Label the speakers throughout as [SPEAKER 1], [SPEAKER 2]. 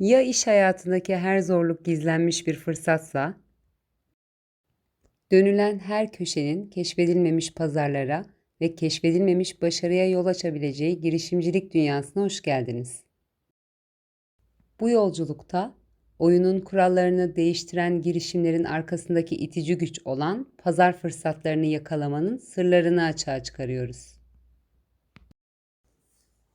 [SPEAKER 1] Ya iş hayatındaki her zorluk gizlenmiş bir fırsatsa? Dönülen her köşenin keşfedilmemiş pazarlara ve keşfedilmemiş başarıya yol açabileceği girişimcilik dünyasına hoş geldiniz. Bu yolculukta oyunun kurallarını değiştiren girişimlerin arkasındaki itici güç olan pazar fırsatlarını yakalamanın sırlarını açığa çıkarıyoruz.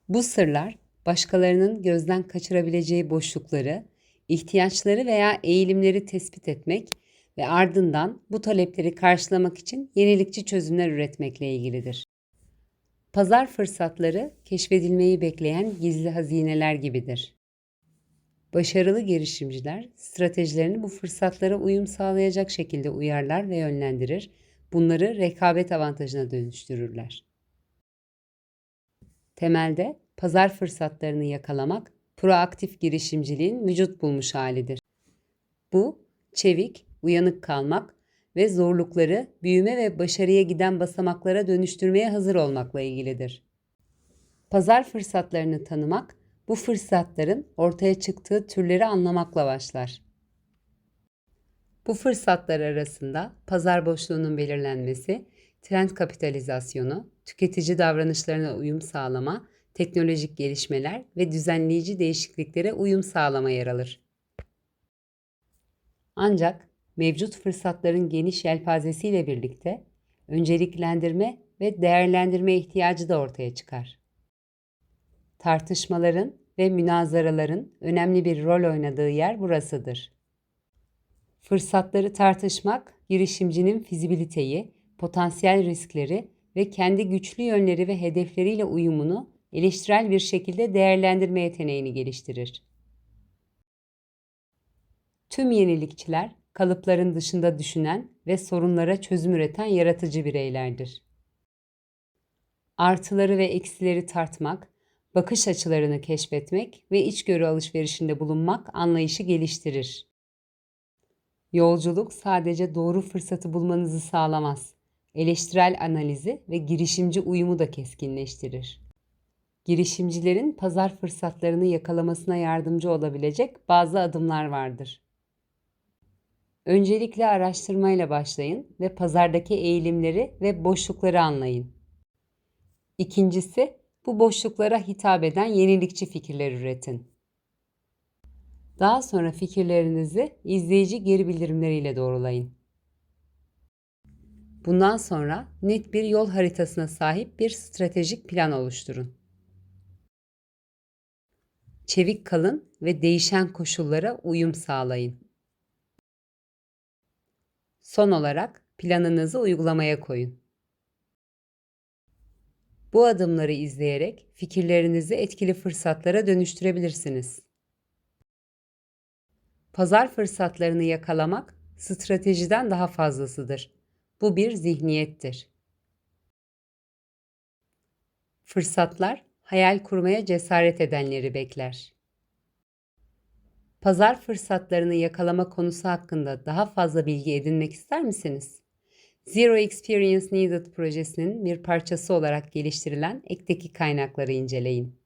[SPEAKER 1] Bu sırlar başkalarının gözden kaçırabileceği boşlukları, ihtiyaçları veya eğilimleri tespit etmek ve ardından bu talepleri karşılamak için yenilikçi çözümler üretmekle ilgilidir. Pazar fırsatları keşfedilmeyi bekleyen gizli hazineler gibidir. Başarılı girişimciler stratejilerini bu fırsatlara uyum sağlayacak şekilde uyarlar ve yönlendirir. Bunları rekabet avantajına dönüştürürler. Temelde pazar fırsatlarını yakalamak proaktif girişimciliğin vücut bulmuş halidir. Bu çevik, uyanık kalmak ve zorlukları büyüme ve başarıya giden basamaklara dönüştürmeye hazır olmakla ilgilidir. Pazar fırsatlarını tanımak, bu fırsatların ortaya çıktığı türleri anlamakla başlar. Bu fırsatlar arasında pazar boşluğunun belirlenmesi, trend kapitalizasyonu, tüketici davranışlarına uyum sağlama, teknolojik gelişmeler ve düzenleyici değişikliklere uyum sağlama yer alır. Ancak mevcut fırsatların geniş yelpazesiyle birlikte önceliklendirme ve değerlendirme ihtiyacı da ortaya çıkar. Tartışmaların ve münazaraların önemli bir rol oynadığı yer burasıdır. Fırsatları tartışmak, girişimcinin fizibiliteyi, potansiyel riskleri ve kendi güçlü yönleri ve hedefleriyle uyumunu eleştirel bir şekilde değerlendirme yeteneğini geliştirir. Tüm yenilikçiler kalıpların dışında düşünen ve sorunlara çözüm üreten yaratıcı bireylerdir. Artıları ve eksileri tartmak, bakış açılarını keşfetmek ve içgörü alışverişinde bulunmak anlayışı geliştirir. Yolculuk sadece doğru fırsatı bulmanızı sağlamaz. Eleştirel analizi ve girişimci uyumu da keskinleştirir. Girişimcilerin pazar fırsatlarını yakalamasına yardımcı olabilecek bazı adımlar vardır. Öncelikle araştırmayla başlayın ve pazardaki eğilimleri ve boşlukları anlayın. İkincisi, bu boşluklara hitap eden yenilikçi fikirler üretin. Daha sonra fikirlerinizi izleyici geri bildirimleriyle doğrulayın. Bundan sonra net bir yol haritasına sahip bir stratejik plan oluşturun. Çevik kalın ve değişen koşullara uyum sağlayın. Son olarak planınızı uygulamaya koyun. Bu adımları izleyerek fikirlerinizi etkili fırsatlara dönüştürebilirsiniz. Pazar fırsatlarını yakalamak stratejiden daha fazlasıdır. Bu bir zihniyettir. Fırsatlar hayal kurmaya cesaret edenleri bekler. Pazar fırsatlarını yakalama konusu hakkında daha fazla bilgi edinmek ister misiniz? Zero Experience Needed projesinin bir parçası olarak geliştirilen ekteki kaynakları inceleyin.